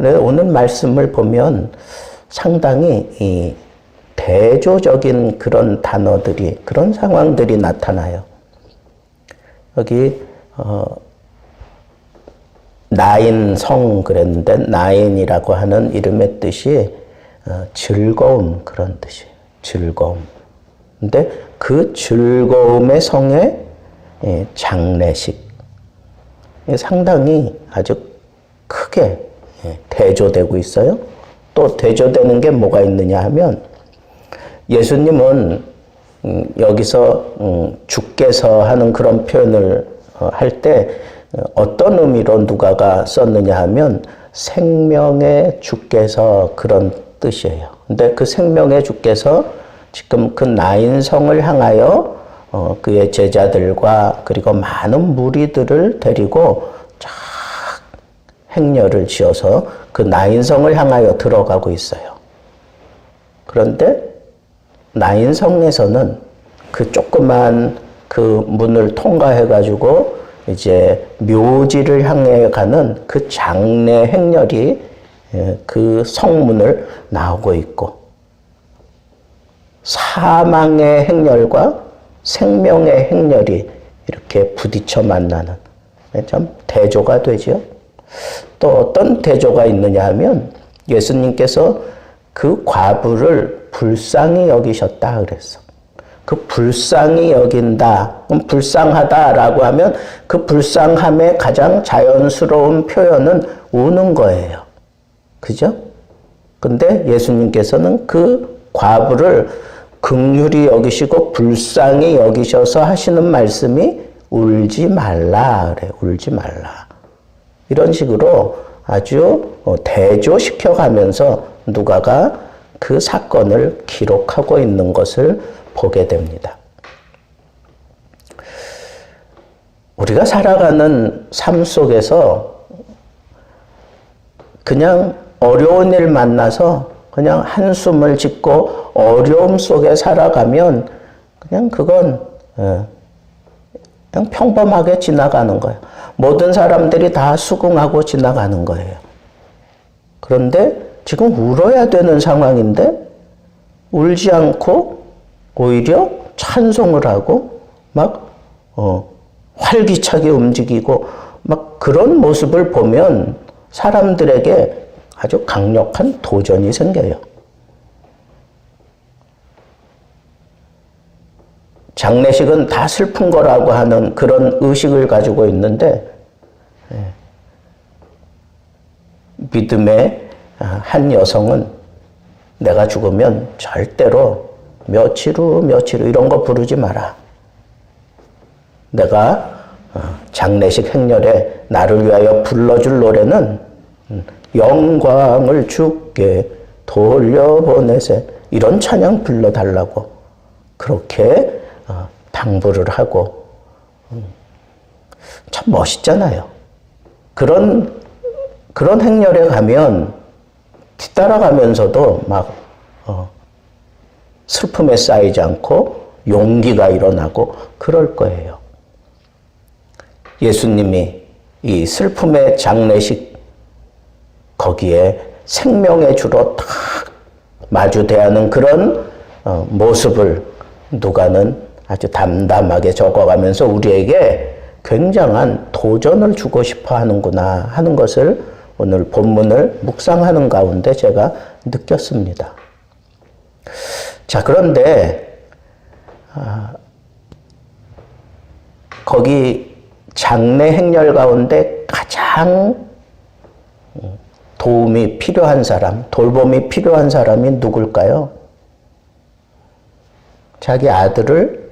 근데 오늘 말씀을 보면 상당히 이 대조적인 그런 단어들이 그런 상황들이 나타나요. 여기 어, 나인성 그랬는데 나인이라고 하는 이름의 뜻이 어, 즐거움 그런 뜻이에요. 즐거움. 근데 그 즐거움의 성에 예, 장례식 상당히 아주 크게 예, 대조되고 있어요. 또 대조되는 게 뭐가 있느냐 하면 예수님은 음, 여기서 음, 주께서 하는 그런 표현을 어, 할때 어, 어떤 의미로 누가가 썼느냐 하면 생명의 주께서 그런 뜻이에요. 근데 그 생명의 주께서 지금 그 나인성을 향하여 어, 그의 제자들과 그리고 많은 무리들을 데리고 쫙 행렬을 지어서 그 나인성을 향하여 들어가고 있어요. 그런데 나인성에서는 그 조그만 그 문을 통과해 가지고 이제 묘지를 향해 가는 그 장례 행렬이 예, 그 성문을 나오고 있고 사망의 행렬과 생명의 행렬이 이렇게 부딪혀 만나는 참 대조가 되죠. 또 어떤 대조가 있느냐 하면 예수님께서 그 과부를 불쌍히 여기셨다 그랬어. 그 불쌍히 여긴다, 불쌍하다라고 하면 그 불쌍함의 가장 자연스러운 표현은 우는 거예요. 그죠? 근데 예수님께서는 그 과부를 극률이 여기시고 불쌍히 여기셔서 하시는 말씀이 울지 말라 그래. 울지 말라. 이런 식으로 아주 어, 대조시켜 가면서 누가가 그 사건을 기록하고 있는 것을 보게 됩니다. 우리가 살아가는 삶 속에서 그냥 어려운 일 만나서 그냥 한숨을 짓고 어려움 속에 살아가면 그냥 그건 예, 그냥 평범하게 지나가는 거예요. 모든 사람들이 다 수긍하고 지나가는 거예요. 그런데 지금 울어야 되는 상황인데 울지 않고 오히려 찬송을 하고 막 어, 활기차게 움직이고 막 그런 모습을 보면 사람들에게 아주 강력한 도전이 생겨요. 장례식은 다 슬픈 거라고 하는 그런 의식을 가지고 있는데 예. 믿음의 한 여성은 내가 죽으면 절대로 며칠 후 며칠 후 이런 거 부르지 마라. 내가 어, 장례식 행렬에 나를 위하여 불러줄 노래는 음, 영광을 주께 돌려보내세 이런 찬양 불러달라고 그렇게 어, 당부를 하고 음, 참 멋있잖아요. 그런 그런 행렬에 가면 뒤따라가면서도 막 어, 슬픔에 쌓이지 않고 용기가 일어나고 그럴 거예요. 예수님이 이 슬픔의 장례식 거기에 생명의 주로 탁 마주 대하는 그런 어, 모습을 누가는 아주 담담하게 적어가면서 우리에게 굉장한 도전을 주고 싶어 하는구나 하는 것을 오늘 본문을 묵상하는 가운데 제가 느꼈습니다. 자, 그런데, 아, 거기 장례 행렬 가운데 가장 도움이 필요한 사람, 돌봄이 필요한 사람이 누굴까요? 자기 아들을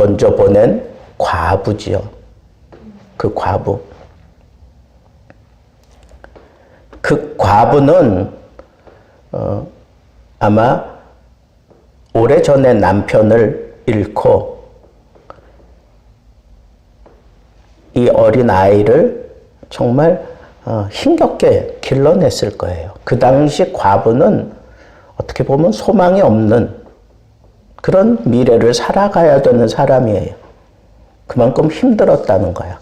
먼저 보낸 과부지요. 그 과부. 그 과부는 어, 아마 오래전에 남편을 잃고 이 어린 아이를 정말 어, 힘겹게 길러냈을 거예요. 그 당시 과부는 어떻게 보면 소망이 없는 그런 미래를 살아가야 되는 사람이에요. 그만큼 힘들었다는 거야.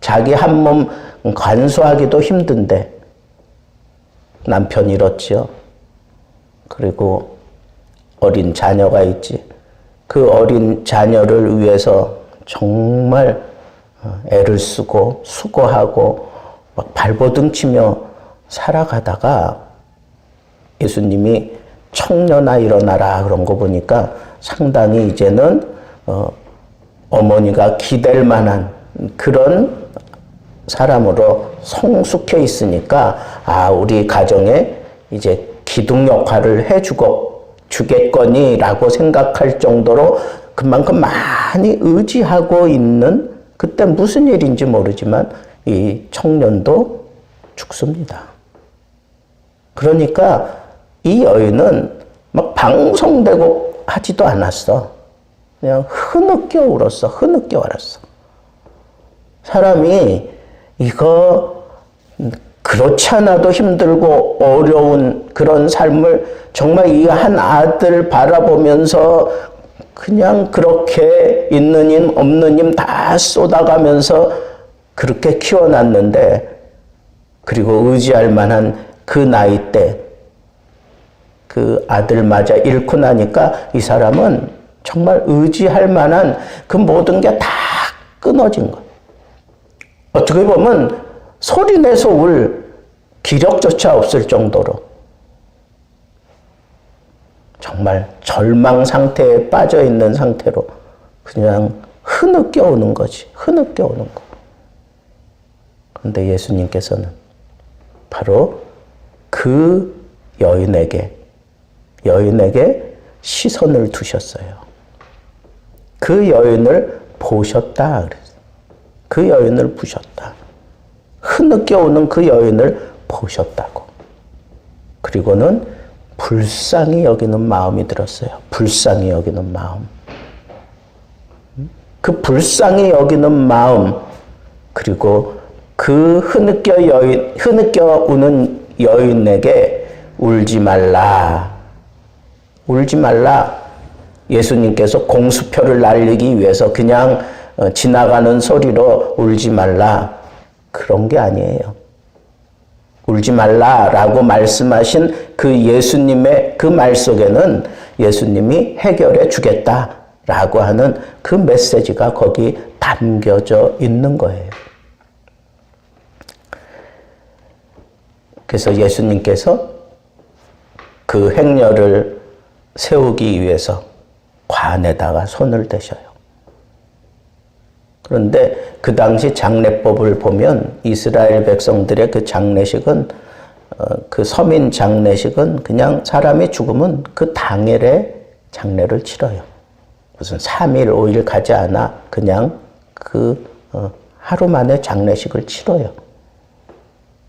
자기 한몸 관수하기도 힘든데 남편 잃었지요. 그리고 어린 자녀가 있지. 그 어린 자녀를 위해서 정말 어, 애를 쓰고 수고하고 막 발버둥 치며 살아가다가 예수님이 청년아 일어나라 그런 거 보니까 상당히 이제는 어, 어머니가 기댈 만한 그런 사람으로 성숙해 있으니까 아 우리 가정에 이제 기둥 역할을 해주고 주겠거니라고 생각할 정도로 그만큼 많이 의지하고 있는 그때 무슨 일인지 모르지만 이 청년도 죽습니다. 그러니까 이 여인은 막 방송되고 하지도 않았어. 그냥 흐느껴 울었어. 흐느껴 울었어. 사람이 이거 그렇지 않아도 힘들고 어려운 그런 삶을 정말 이 한 아들 바라보면서 그냥 그렇게 있는 힘 없는 힘 다 쏟아가면서 그렇게 키워놨는데 그리고 의지할 만한 그 나이 때 그 아들마저 잃고 나니까 이 사람은 정말 의지할 만한 그 모든 게 다 끊어진 거예요. 어떻게 보면 소리 내서 울 기력조차 없을 정도로 정말 절망 상태에 빠져 있는 상태로 그냥 흐느껴 오는 거지. 흐느껴 오는 거. 그런데 예수님께서는 바로 그 여인에게 여인에게 시선을 두셨어요. 그 여인을 보셨다. 그 여인을 보셨다. 흐느껴 오는 그 여인을 보셨다고. 그리고는 불쌍히 여기는 마음이 들었어요. 불쌍히 여기는 마음. 그 불쌍히 여기는 마음, 그리고 그 흐느껴 여인, 흐느껴 우는 여인에게 울지 말라. 울지 말라. 예수님께서 공수표를 날리기 위해서 그냥 어, 지나가는 소리로 울지 말라. 그런 게 아니에요. 울지 말라라고 말씀하신 그 예수님의 그 말 속에는 예수님이 해결해 주겠다라고 하는 그 메시지가 거기 담겨져 있는 거예요. 그래서 예수님께서 그 행렬을 세우기 위해서 관에다가 손을 대셔요. 그런데 그 당시 장례법을 보면 이스라엘 백성들의 그 장례식은 어, 그 서민 장례식은 그냥 사람이 죽으면 그 당일에 장례를 치러요. 무슨 3일, 5일 가지 않아 그냥 그 어, 하루 만에 장례식을 치러요.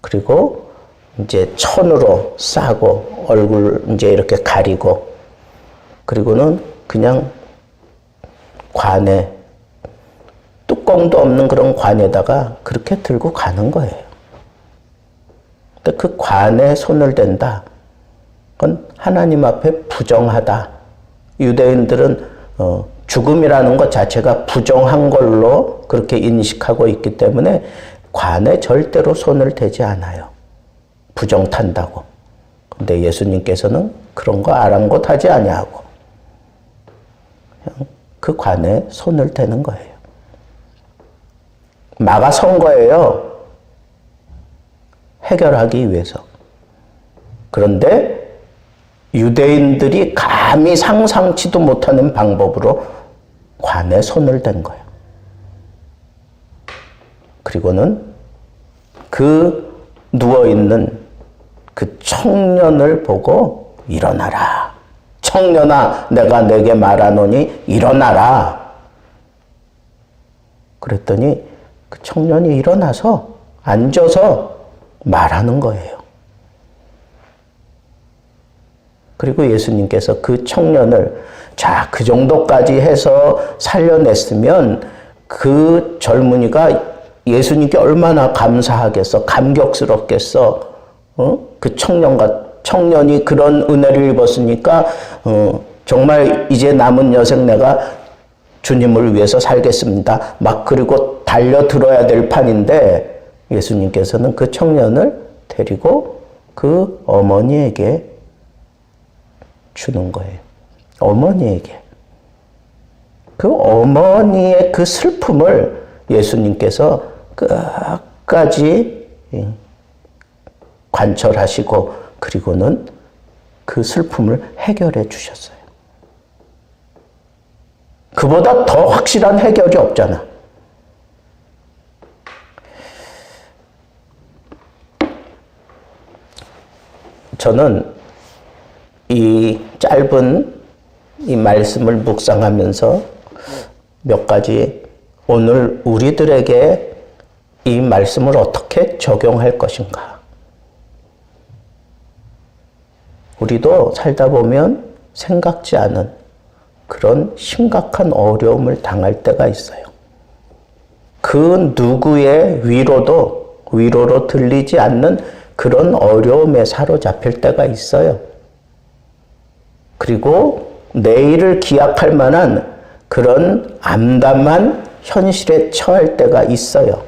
그리고 이제 천으로 싸고 얼굴 이제 이렇게 가리고 그리고는 그냥 관에 뚜껑도 없는 그런 관에다가 그렇게 들고 가는 거예요. 근데 그 관에 손을 댄다. 그건 하나님 앞에 부정하다. 유대인들은 어, 죽음이라는 것 자체가 부정한 걸로 그렇게 인식하고 있기 때문에 관에 절대로 손을 대지 않아요. 부정 탄다고. 근데 예수님께서는 그런 거 아랑곳하지 아니하고 그 관에 손을 대는 거예요. 막아 선 거예요. 해결하기 위해서. 그런데 유대인들이 감히 상상치도 못하는 방법으로 관에 손을 댄 거예요. 그리고는 그 누워있는 그 청년을 보고 일어나라. 청년아, 내가 내게 말하노니 일어나라. 그랬더니 그 청년이 일어나서 앉아서 말하는 거예요. 그리고 예수님께서 그 청년을 자, 그 정도까지 해서 살려냈으면 그 젊은이가 예수님께 얼마나 감사하겠어, 감격스럽겠어. 어? 그 청년과 청년이 그런 은혜를 입었으니까 어, 정말 이제 남은 여생 내가 주님을 위해서 살겠습니다. 막 그리고 달려들어야 될 판인데 예수님께서는 그 청년을 데리고 그 어머니에게 주는 거예요. 어머니에게. 그 어머니의 그 슬픔을 예수님께서 끝까지 관철하시고 그리고는 그 슬픔을 해결해 주셨어요. 그보다 더 확실한 해결이 없잖아. 저는 이 짧은 이 말씀을 묵상하면서 몇 가지 오늘 우리들에게 이 말씀을 어떻게 적용할 것인가. 우리도 살다 보면 생각지 않은 그런 심각한 어려움을 당할 때가 있어요. 그 누구의 위로도 위로로 들리지 않는 그런 어려움에 사로잡힐 때가 있어요. 그리고 내일을 기약할 만한 그런 암담한 현실에 처할 때가 있어요.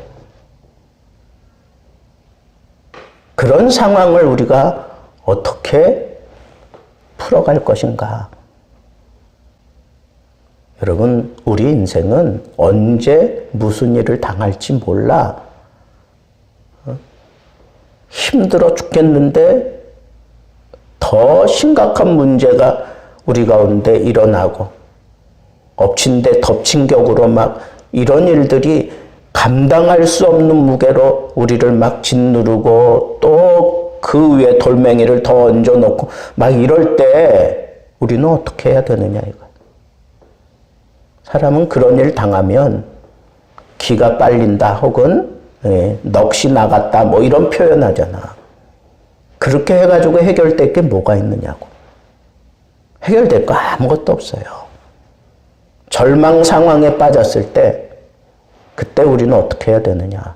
그런 상황을 우리가 어떻게 풀어갈 것인가? 여러분, 우리 인생은 언제 무슨 일을 당할지 몰라. 어? 힘들어 죽겠는데 더 심각한 문제가 우리 가운데 일어나고 엎친 데 덮친 격으로 막 이런 일들이 감당할 수 없는 무게로 우리를 막 짓누르고 또 그 위에 돌멩이를 더 얹어 놓고 막 이럴 때 우리는 어떻게 해야 되느냐 이거. 사람은 그런 일 당하면 기가 빨린다 혹은 예, 넋이 나갔다 뭐 이런 표현하잖아. 그렇게 해가지고 해결될 게 뭐가 있느냐고. 해결될 거 아무것도 없어요. 절망 상황에 빠졌을 때 그때 우리는 어떻게 해야 되느냐.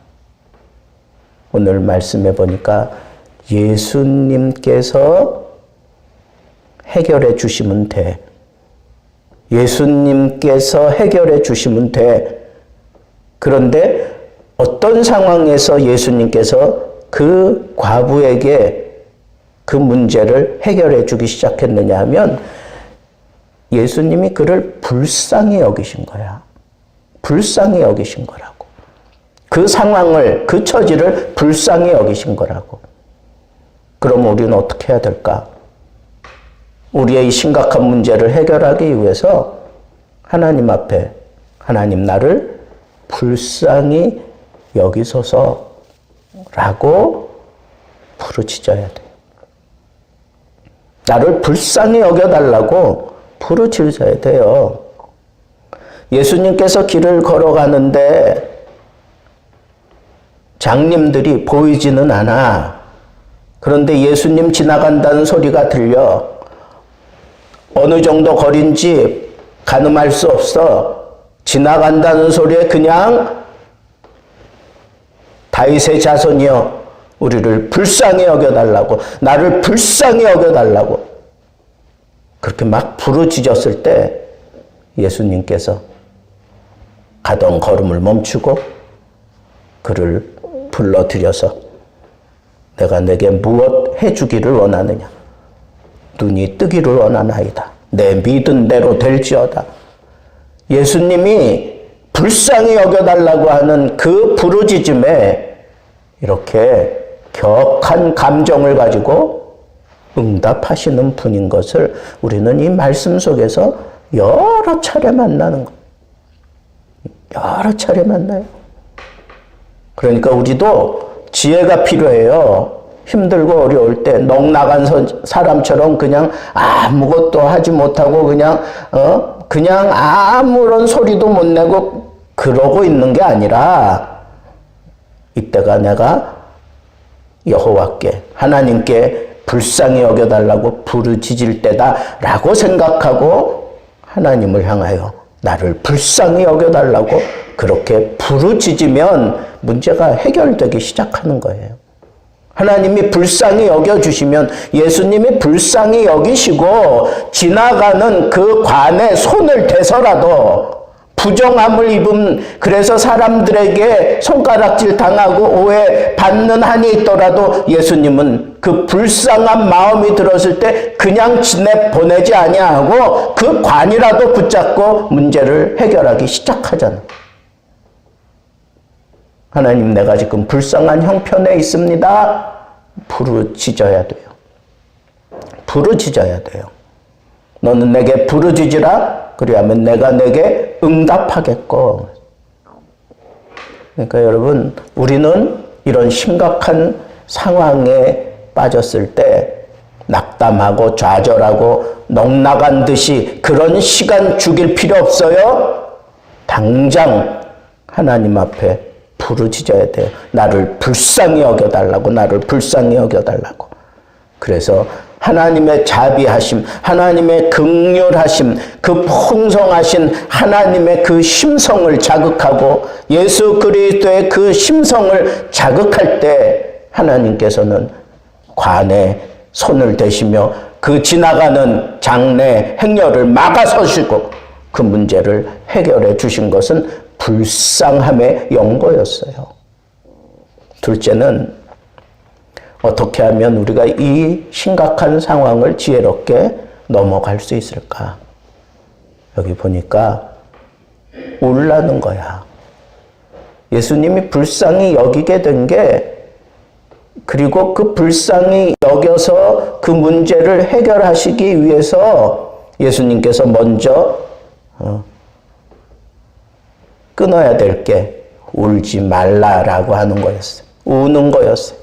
오늘 말씀해 보니까 예수님께서 해결해 주시면 돼. 예수님께서 해결해 주시면 돼. 그런데 어떤 상황에서 예수님께서 그 과부에게 그 문제를 해결해 주기 시작했느냐 하면 예수님이 그를 불쌍히 여기신 거야. 불쌍히 여기신 거라고. 그 상황을, 그 처지를 불쌍히 여기신 거라고. 그럼 우리는 어떻게 해야 될까? 우리의 이 심각한 문제를 해결하기 위해서 하나님 앞에 하나님 나를 불쌍히 여기소서 라고 부르짖어야 돼. 나를 불쌍히 여겨달라고 부르짖어야 돼요. 예수님께서 길을 걸어가는데 장님들이 보이지는 않아. 그런데 예수님 지나간다는 소리가 들려. 어느 정도 거리인지 가늠할 수 없어. 지나간다는 소리에 그냥 다윗의 자손이여 우리를 불쌍히 여겨달라고 나를 불쌍히 여겨달라고 그렇게 막 부르짖었을 때 예수님께서 가던 걸음을 멈추고 그를 불러들여서 내가 내게 무엇 해주기를 원하느냐 눈이 뜨기를 원하나이다 내 믿은 대로 될지어다 예수님이 불쌍히 여겨달라고 하는 그 부르짖음에 이렇게 격한 감정을 가지고 응답하시는 분인 것을 우리는 이 말씀 속에서 여러 차례 만나는 거. 여러 차례 만나요. 그러니까 우리도 지혜가 필요해요. 힘들고 어려울 때넋 나간 사람처럼 그냥 아무것도 하지 못하고 그냥 어 그냥 아무런 소리도 못 내고 그러고 있는 게 아니라 이때가 내가 여호와께 하나님께 불쌍히 여겨달라고 부르짖을 때다라고 생각하고 하나님을 향하여 나를 불쌍히 여겨달라고 그렇게 부르짖으면 문제가 해결되기 시작하는 거예요. 하나님이 불쌍히 여겨주시면 예수님이 불쌍히 여기시고 지나가는 그 관에 손을 대서라도 부정함을 입은 그래서 사람들에게 손가락질 당하고 오해 받는 한이 있더라도 예수님은 그 불쌍한 마음이 들었을 때 그냥 지내 보내지 아니하고 그 관이라도 붙잡고 문제를 해결하기 시작하잖아. 하나님 내가 지금 불쌍한 형편에 있습니다. 부르짖어야 돼요. 부르짖어야 돼요. 너는 내게 부르짖으라. 그리하면 내가 내게 응답하겠고. 그러니까 여러분, 우리는 이런 심각한 상황에 빠졌을 때 낙담하고 좌절하고 넉나간 듯이 그런 시간 죽일 필요 없어요. 당장 하나님 앞에 부르짖어야 돼요. 나를 불쌍히 여겨달라고, 나를 불쌍히 여겨달라고. 그래서 하나님의 자비하심, 하나님의 극률하심, 그 풍성하신 하나님의 그 심성을 자극하고 예수 그리스도의 그 심성을 자극할 때 하나님께서는 관에 손을 대시며 그 지나가는 장래 행렬을 막아서시고 그 문제를 해결해 주신 것은 불쌍함의 연고였어요. 둘째는 어떻게 하면 우리가 이 심각한 상황을 지혜롭게 넘어갈 수 있을까? 여기 보니까 울라는 거야. 예수님이 불쌍히 여기게 된 게 그리고 그 불쌍히 여겨서 그 문제를 해결하시기 위해서 예수님께서 먼저 어, 끊어야 될 게 울지 말라라고 하는 거였어요. 우는 거였어요.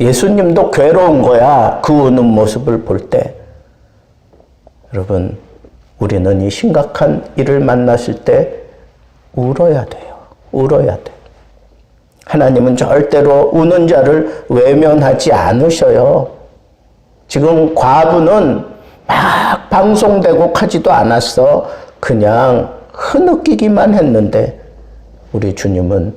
예수님도 괴로운 거야. 그 우는 모습을 볼 때. 여러분, 우리는 이 심각한 일을 만났을 때 울어야 돼요. 울어야 돼. 하나님은 절대로 우는 자를 외면하지 않으셔요. 지금 과부는 막 방송되고 하지도 않았어. 그냥 흐느끼기만 했는데 우리 주님은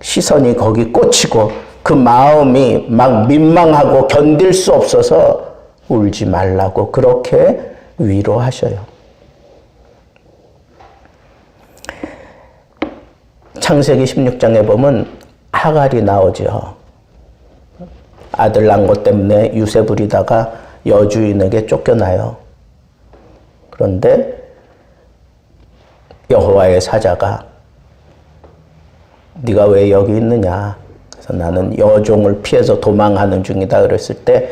시선이 거기 꽂히고 그 마음이 막 민망하고 견딜 수 없어서 울지 말라고 그렇게 위로하셔요. 창세기 16장에 보면 하갈이 나오죠. 아들 낳은 것 때문에 유세 부리다가 여주인에게 쫓겨나요. 그런데 여호와의 사자가 네가 왜 여기 있느냐? 그래서 나는 여종을 피해서 도망하는 중이다 그랬을 때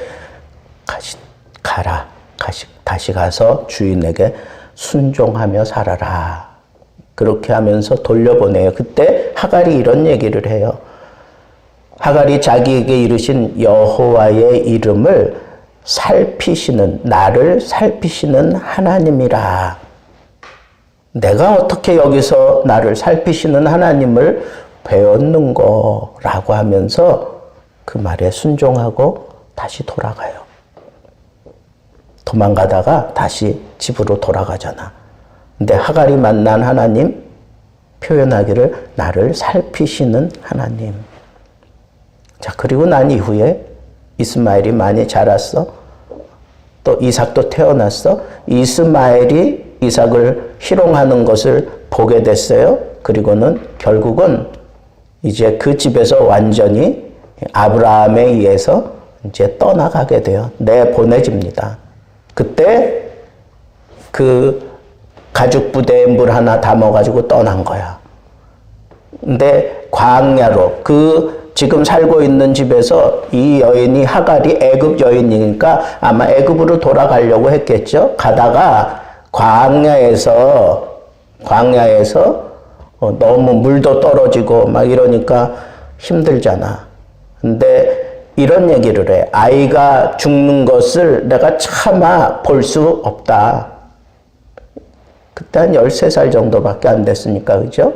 가시, 가라. 가시, 다시 가서 주인에게 순종하며 살아라. 그렇게 하면서 돌려보내요. 그때 하갈이 이런 얘기를 해요. 하갈이 자기에게 이르신 여호와의 이름을 살피시는 나를 살피시는 하나님이라. 내가 어떻게 여기서 나를 살피시는 하나님을 배웠는 거라고 하면서 그 말에 순종하고 다시 돌아가요. 도망가다가 다시 집으로 돌아가잖아. 근데 하갈이 만난 하나님 표현하기를 나를 살피시는 하나님. 자, 그리고 난 이후에 이스마엘이 많이 자랐어. 또 이삭도 태어났어. 이스마엘이 이삭을 희롱하는 것을 보게 됐어요. 그리고는 결국은 이제 그 집에서 완전히 아브라함에 의해서 이제 떠나가게 돼요. 내보내집니다. 그때 그 가죽 부대에 물 하나 담아가지고 떠난 거야. 근데 광야로 그 지금 살고 있는 집에서 이 여인이 하갈이 애굽 여인이니까 아마 애굽으로 돌아가려고 했겠죠. 가다가 광야에서 광야에서 어, 너무 물도 떨어지고 막 이러니까 힘들잖아. 근데 이런 얘기를 해. 아이가 죽는 것을 내가 차마 볼 수 없다. 그때 한 13살 정도밖에 안 됐으니까, 그죠?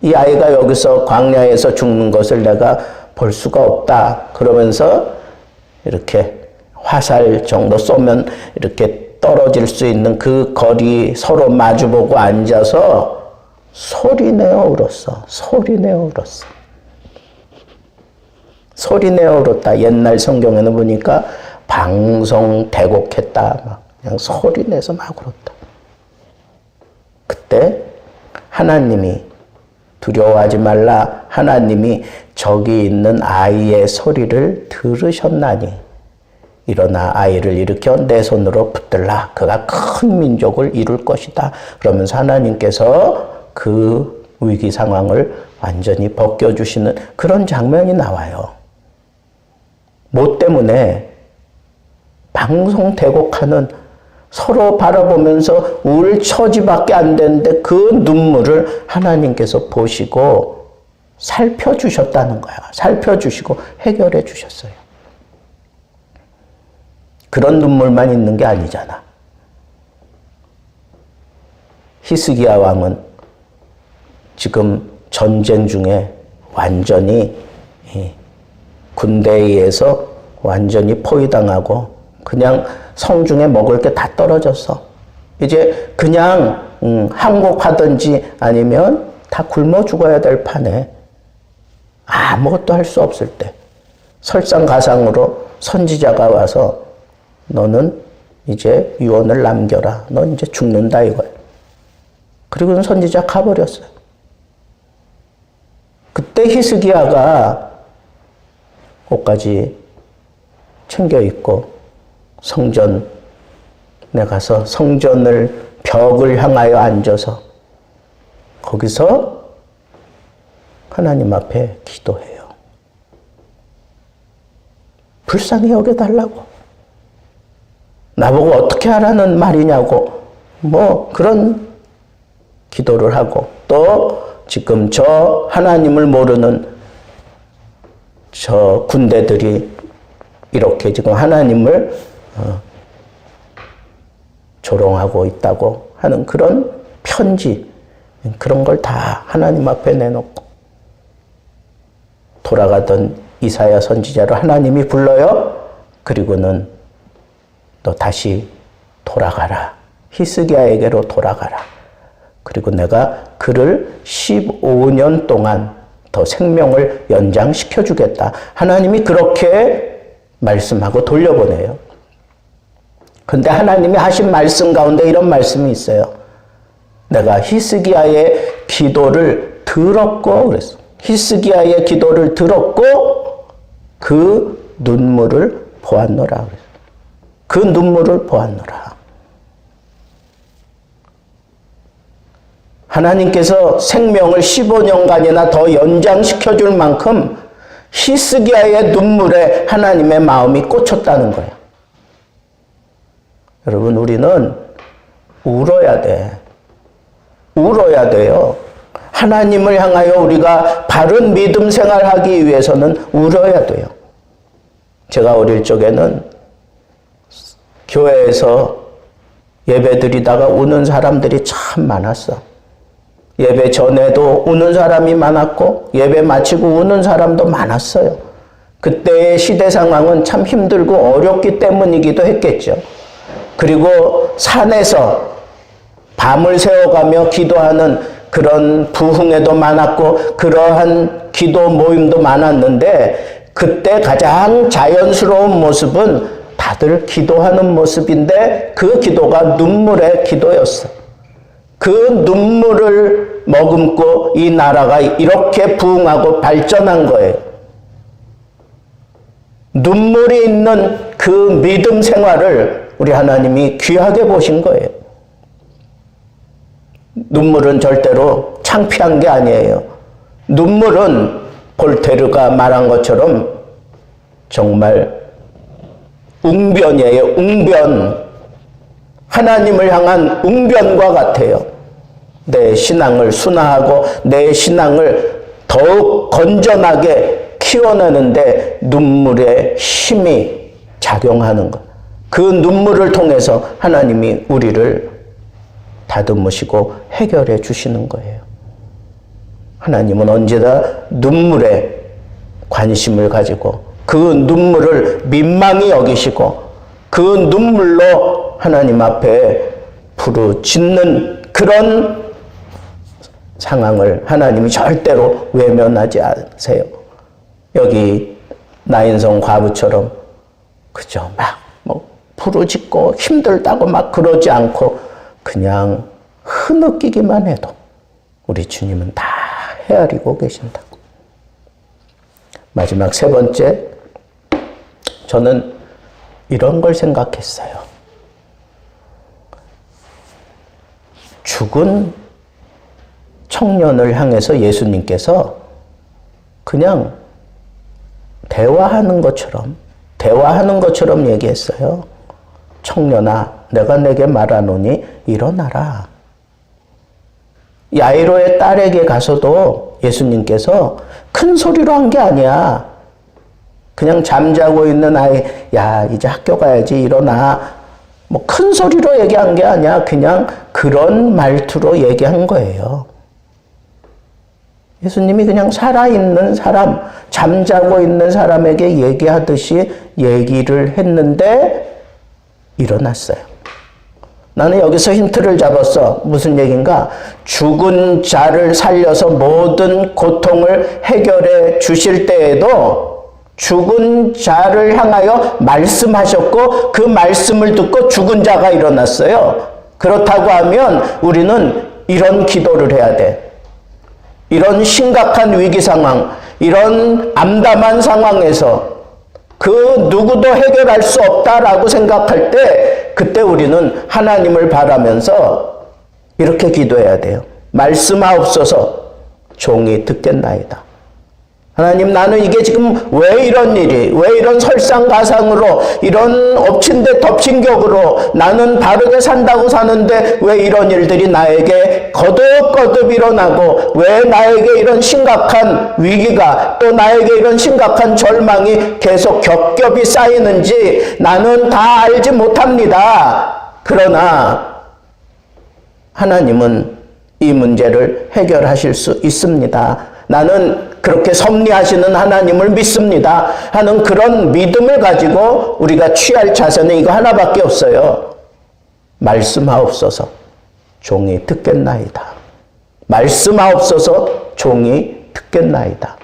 이 아이가 여기서 광야에서 죽는 것을 내가 볼 수가 없다. 그러면서 이렇게 화살 정도 쏘면 이렇게 떨어질 수 있는 그 거리 서로 마주보고 앉아서 소리내어 울었어. 소리내어 울었어. 소리내어 울었다. 옛날 성경에는 보니까 방송 대곡했다. 막 그냥 소리 내서 막 울었다. 그때 하나님이 두려워하지 말라. 하나님이 저기 있는 아이의 소리를 들으셨나니 일어나 아이를 일으켜 내 손으로 붙들라. 그가 큰 민족을 이룰 것이다. 그러면서 하나님께서 그 위기 상황을 완전히 벗겨주시는 그런 장면이 나와요. 뭐 때문에 방송 대곡하는 서로 바라보면서 울 처지밖에 안 되는데 그 눈물을 하나님께서 보시고 살펴주셨다는 거야. 살펴주시고 해결해 주셨어요. 그런 눈물만 있는 게 아니잖아. 히스기야 왕은 지금 전쟁 중에 완전히 군대에 의해서 완전히 포위당하고 그냥 성중에 먹을 게 다 떨어졌어. 이제 그냥 음, 항복하든지 아니면 다 굶어 죽어야 될 판에 아무것도 할 수 없을 때 설상가상으로 선지자가 와서 너는 이제 유언을 남겨라. 넌 이제 죽는다 이거야. 그리고는 선지자 가버렸어요. 그때 히스기야가 옷까지 챙겨 입고 성전에 가서 성전을 벽을 향하여 앉아서 거기서 하나님 앞에 기도해요. 불쌍히 여겨달라고. 나보고 어떻게 하라는 말이냐고. 뭐 그런 기도를 하고 또 지금 저 하나님을 모르는 저 군대들이 이렇게 지금 하나님을 어, 조롱하고 있다고 하는 그런 편지 그런 걸 다 하나님 앞에 내놓고 돌아가던 이사야 선지자를 하나님이 불러요. 그리고는 너 다시 돌아가라. 히스기야에게로 돌아가라. 그리고 내가 그를 15년 동안 더 생명을 연장시켜 주겠다. 하나님이 그렇게 말씀하고 돌려보내요. 근데 하나님이 하신 말씀 가운데 이런 말씀이 있어요. 내가 히스기야의 기도를 들었고 그랬어. 히스기야의 기도를 들었고 그 눈물을 보았노라 그랬어. 그 눈물을 보았노라. 하나님께서 생명을 15년간이나 더 연장시켜 줄 만큼 히스기야의 눈물에 하나님의 마음이 꽂혔다는 거예요. 여러분, 우리는 울어야 돼. 울어야 돼요. 하나님을 향하여 우리가 바른 믿음 생활하기 위해서는 울어야 돼요. 제가 어릴 적에는 교회에서 예배 드리다가 우는 사람들이 참 많았어. 예배 전에도 우는 사람이 많았고 예배 마치고 우는 사람도 많았어요. 그때의 시대 상황은 참 힘들고 어렵기 때문이기도 했겠죠. 그리고 산에서 밤을 새워가며 기도하는 그런 부흥회도 많았고 그러한 기도 모임도 많았는데 그때 가장 자연스러운 모습은 다들 기도하는 모습인데 그 기도가 눈물의 기도였어. 그 눈물을 머금고 이 나라가 이렇게 부흥하고 발전한 거예요. 눈물이 있는 그 믿음 생활을 우리 하나님이 귀하게 보신 거예요. 눈물은 절대로 창피한 게 아니에요. 눈물은 볼테르가 말한 것처럼 정말 웅변이에요. 웅변. 하나님을 향한 웅변과 같아요. 내 신앙을 순화하고 내 신앙을 더욱 건전하게 키워내는데 눈물의 힘이 작용하는 것. 그 눈물을 통해서 하나님이 우리를 다듬으시고 해결해 주시는 거예요. 하나님은 언제나 눈물에 관심을 가지고 그 눈물을 민망히 여기시고 그 눈물로 하나님 앞에 부르짖는 그런 상황을 하나님이 절대로 외면하지 않으세요. 여기 나인성 과부처럼 그죠? 막뭐 부르짖고 힘들다고 막 그러지 않고 그냥 흐느끼기만 해도 우리 주님은 다 헤아리고 계신다고. 마지막 세 번째, 저는 이런 걸 생각했어요. 죽은 청년을 향해서 예수님께서 그냥 대화하는 것처럼, 대화하는 것처럼 얘기했어요. 청년아, 내가 내게 말하노니 일어나라. 야이로의 딸에게 가서도 예수님께서 큰 소리로 한 게 아니야. 그냥 잠자고 있는 아이, 야, 이제 학교 가야지, 일어나. 뭐 큰 소리로 얘기한 게 아니야. 그냥 그런 말투로 얘기한 거예요. 예수님이 그냥 살아있는 사람, 잠자고 있는 사람에게 얘기하듯이 얘기를 했는데 일어났어요. 나는 여기서 힌트를 잡았어. 무슨 얘기인가? 죽은 자를 살려서 모든 고통을 해결해 주실 때에도 죽은 자를 향하여 말씀하셨고 그 말씀을 듣고 죽은 자가 일어났어요. 그렇다고 하면 우리는 이런 기도를 해야 돼. 이런 심각한 위기 상황, 이런 암담한 상황에서 그 누구도 해결할 수 없다라고 생각할 때 그때 우리는 하나님을 바라면서 이렇게 기도해야 돼요. 말씀하옵소서 종이 듣겠나이다. 하나님 나는 이게 지금 왜 이런 일이 왜 이런 설상가상으로 이런 엎친 데 덮친 격으로 나는 바르게 산다고 사는데 왜 이런 일들이 나에게 거듭거듭 일어나고 왜 나에게 이런 심각한 위기가 또 나에게 이런 심각한 절망이 계속 겹겹이 쌓이는지 나는 다 알지 못합니다. 그러나 하나님은 이 문제를 해결하실 수 있습니다. 나는 그렇게 섭리하시는 하나님을 믿습니다. 하는 그런 믿음을 가지고 우리가 취할 자세는 이거 하나밖에 없어요. 말씀하옵소서 종이 듣겠나이다. 말씀하옵소서 종이 듣겠나이다.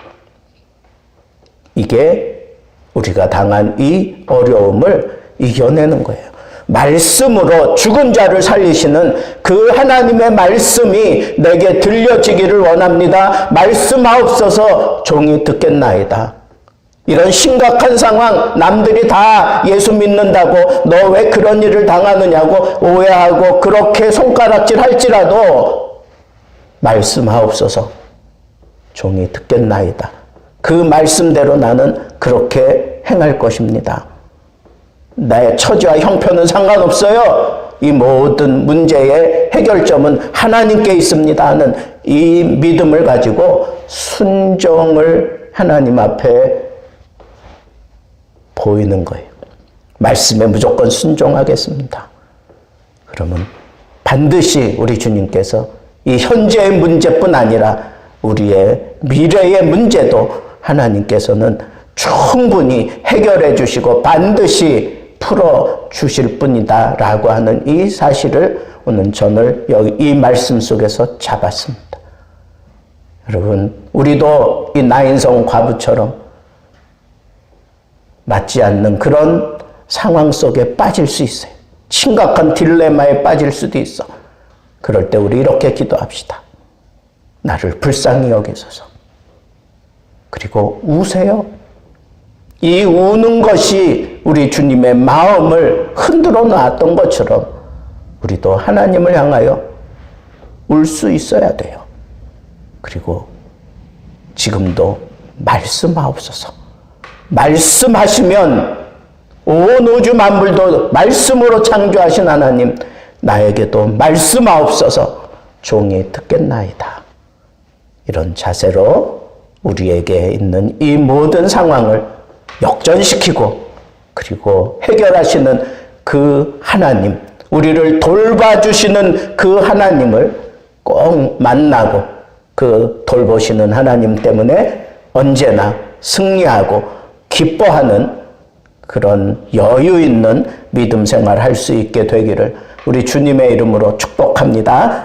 이게 우리가 당한 이 어려움을 이겨내는 거예요. 말씀으로 죽은 자를 살리시는 그 하나님의 말씀이 내게 들려지기를 원합니다. 말씀하옵소서 종이 듣겠나이다. 이런 심각한 상황, 남들이 다 예수 믿는다고 너 왜 그런 일을 당하느냐고 오해하고 그렇게 손가락질 할지라도 말씀하옵소서 종이 듣겠나이다. 그 말씀대로 나는 그렇게 행할 것입니다. 나의 처지와 형편은 상관없어요. 이 모든 문제의 해결점은 하나님께 있습니다 하는 이 믿음을 가지고 순종을 하나님 앞에 보이는 거예요. 말씀에 무조건 순종하겠습니다. 그러면 반드시 우리 주님께서 이 현재의 문제뿐 아니라 우리의 미래의 문제도 하나님께서는 충분히 해결해 주시고 반드시 풀어 주실 뿐이다 라고 하는 이 사실을 오늘 저는 여기 이 말씀 속에서 잡았습니다. 여러분, 우리도 이 나인성 과부처럼 맞지 않는 그런 상황 속에 빠질 수 있어요. 심각한 딜레마에 빠질 수도 있어. 그럴 때 우리 이렇게 기도합시다. 나를 불쌍히 여기소서. 그리고 우세요. 이 우는 것이 우리 주님의 마음을 흔들어 놨던 것처럼 우리도 하나님을 향하여 울 수 있어야 돼요. 그리고 지금도 말씀하옵소서. 말씀하시면 온 우주 만물도 말씀으로 창조하신 하나님 나에게도 말씀하옵소서 종이 듣겠나이다. 이런 자세로 우리에게 있는 이 모든 상황을 역전시키고 그리고 해결하시는 그 하나님, 우리를 돌봐주시는 그 하나님을 꼭 만나고 그 돌보시는 하나님 때문에 언제나 승리하고 기뻐하는 그런 여유 있는 믿음 생활 할 수 있게 되기를 우리 주님의 이름으로 축복합니다.